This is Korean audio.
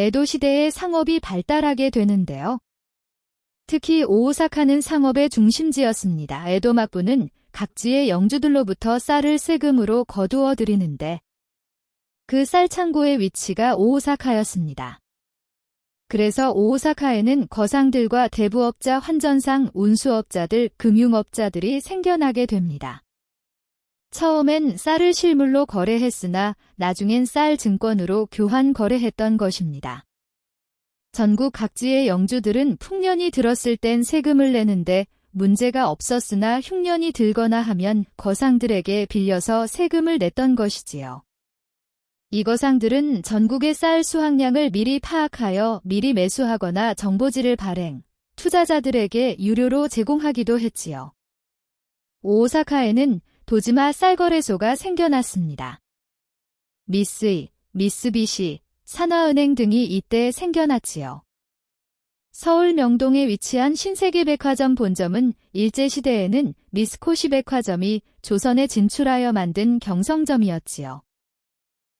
에도 시대의 상업이 발달하게 되는데요. 특히 오오사카는 상업의 중심지였습니다. 에도 막부는 각지의 영주들로부터 쌀을 세금으로 거두어 들이는데 그 쌀 창고의 위치가 오오사카였습니다. 그래서 오오사카에는 거상들과 대부업자 환전상 운수업자들, 금융업자들이 생겨나게 됩니다. 처음엔 쌀을 실물로 거래했으나 나중엔 쌀 증권으로 교환 거래했던 것입니다. 전국 각지의 영주들은 풍년이 들었을 땐 세금을 내는데 문제가 없었으나 흉년이 들거나 하면 거상들에게 빌려서 세금을 냈던 것이지요. 이 거상들은 전국의 쌀 수확량을 미리 파악하여 미리 매수하거나 정보지를 발행, 투자자들에게 유료로 제공하기도 했지요. 오사카에는 도지마 쌀거래소가 생겨났습니다. 미쓰이, 미쓰비시, 산화은행 등이 이때 생겨났지요. 서울 명동에 위치한 신세계 백화점 본점은 일제시대에는 미스코시 백화점이 조선에 진출하여 만든 경성점이었지요.